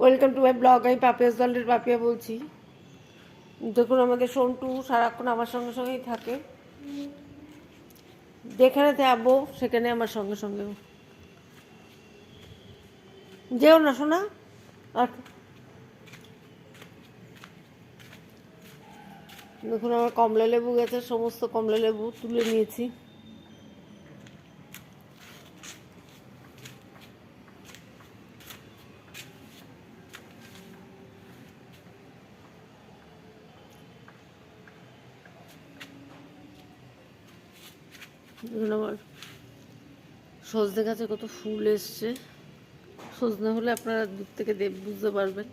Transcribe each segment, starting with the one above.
Welcome to my blog, আমি পাপিয়াস দলের পাপিয়া বলছি। দেখুন, আমাদের সন্টু সারাক্ষণ আমার সঙ্গে সঙ্গেই থাকে। যেখানে যাব, সেখানে আমার সঙ্গে সঙ্গে। যেও না শোনা আর দেখুন, আমার কমলা লেবু গেছে সমস্ত কমলা লেবু তুলে নিয়েছি। আমার। সজনে গাছে কত ফুল এসছে। সজনে হলে আপনারা দূর থেকে দেব, বুঝতে পারবেন।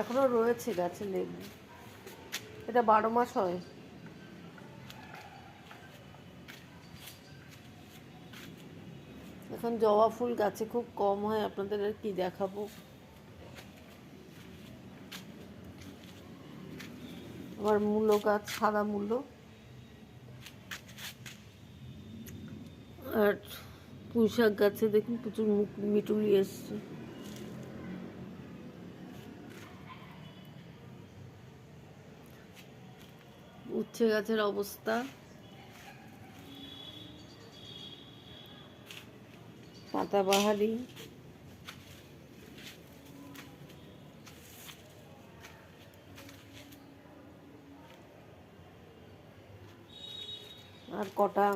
এখনও রয়েছে গাছে লেবু। এটা বারো মাস হয়। এখন জবা ফুল গাছে খুব কম হয়, আপনাদের আর কি দেখাবো? আবার মূলো গাছ, সাদা মূলো আর পুঁই শাক গাছে দেখুন প্রচুর মুক- মিটুলি এসছে। উচ্ছে গাছের অবস্থা। পাতাবাহারি আর কটা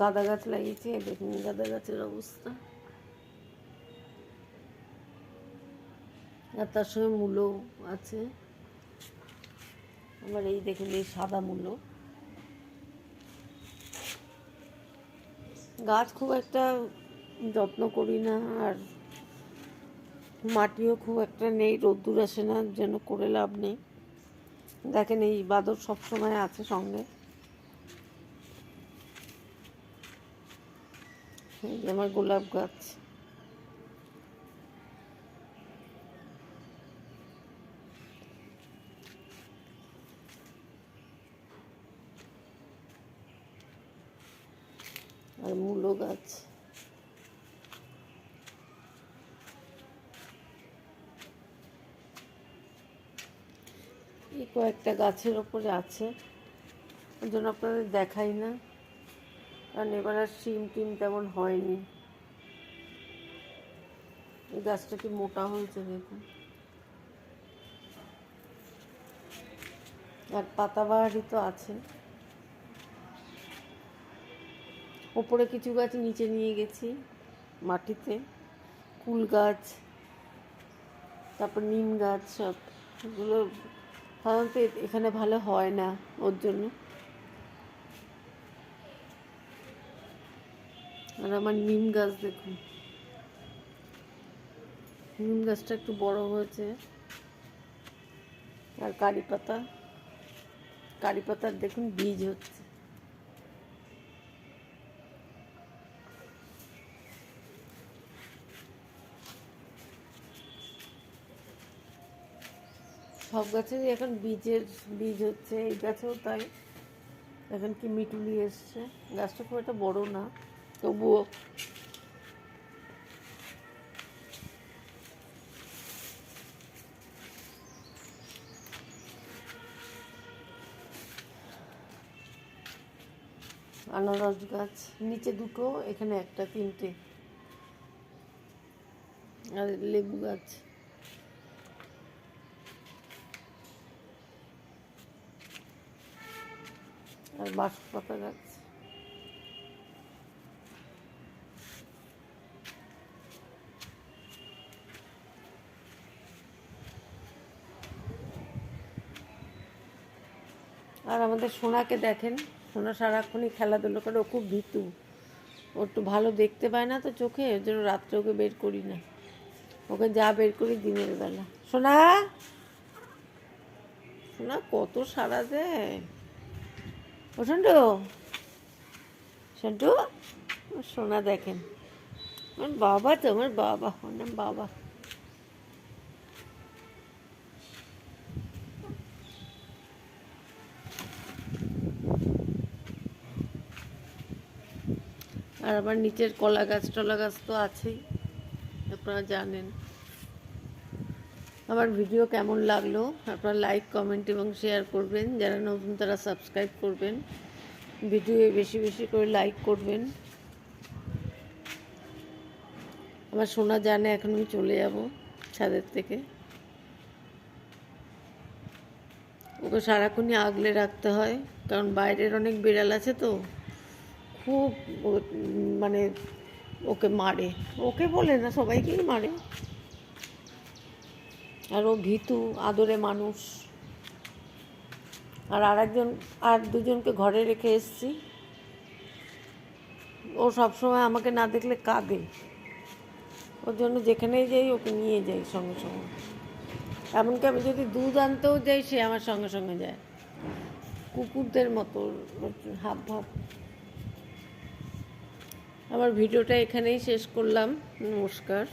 গাঁদা গাছ লাগিয়েছি দেখুন গাঁদা গাছের অবস্থা। আর তার সঙ্গে মূলো আছে। আবার এই দেখুন, এই সাদা মূলো। গাছ খুব একটা যত্ন করি না, আর মাটিও খুব একটা নেই, রোদ্দুর আসে না, যেন করে লাভ নেই। দেখেন এই বাদর সবসময় আছে সঙ্গে এই যে আমার গোলাপ গাছ। আর মূলো গাছ। কয়েকটা গাছের ওপরে আছে। ওই জন্য আপনাদের দেখাই না। কারণ এবার আর শিম টিম তেমন হয়নি। এই গাছটা কি মোটা হয়েছে দেখুন। আর পাতাবাহারি তো আছে। ওপরে কিছু গাছ নিচে নিয়ে গেছি মাটিতে। কুল গাছ, তারপর নিম গাছ সব। এগুলো সাধারণত এখানে ভালো হয় না ওর জন্য। আর আমার নিম গাছ দেখুন। নিম গাছটা একটু বড় হয়েছে। আর কারি পাতা। কারি পাতার দেখুন বীজ হচ্ছে। সব গাছেরই এখন বীজের বীজ হচ্ছে। এই গাছেও তাই। এখন কি মিটুলি এসছে। গাছটা খুব একটা বড় না। তবুও। আনারস গাছ, নিচে দুটো, এখানে একটা, তিনটে। আর লেবু গাছ। আর বাঁশ পাতা গাছ। আর আমাদের সোনাকে দেখেন, সোনা সারাক্ষণই খেলাধুলো করে, ও খুব ভীতু। ও একটু ভালো দেখতে পায় না তো চোখে ওই জন্য রাত্রে ওকে বের করি না। ওকে যা বের করি দিনের বেলা। সোনা! সোনা, কত সারা দেয় ও সন্টু! সন্টু! সোনা দেখেন। আমার বাবা তো, আমার বাবা, ওর নাম বাবা। আর আমার নিচের কলা গাছ, টলা গাছ তো আছেই, আপনারা জানেন। আমার ভিডিও কেমন লাগল, আপনারা লাইক, কমেন্ট এবং শেয়ার করবেন। যারা নতুন, তারা সাবস্ক্রাইব করবেন। ভিডিও বেশি বেশি করে লাইক করবেন। আমার শোনা জানে এখন আমি চলে যাব ছাদের থেকে। ওকে সারাক্ষণই আগলে রাখতে হয়, কারণ বাইরের অনেক বিড়াল আছে তো। খুব মানে ওকে মারে। ওকে বলে না, সবাইকেই মারে। আর ও ভীতু, আদরে মানুষ। আর আরেকজন, আর দুজনকে ঘরে রেখে এসেছি। ও সবসময় আমাকে না দেখলে কাঁদে। ওর জন্য যেখানেই যাই, ওকে নিয়ে যাই সঙ্গে সঙ্গে। এমনকি আমি যদি দুধ আনতেও যাই, সে আমার সঙ্গে সঙ্গে যায়। কুকুরদের মতো হাব ভাব আমার ভিডিওটা এখানেই শেষ করলাম। নমস্কার।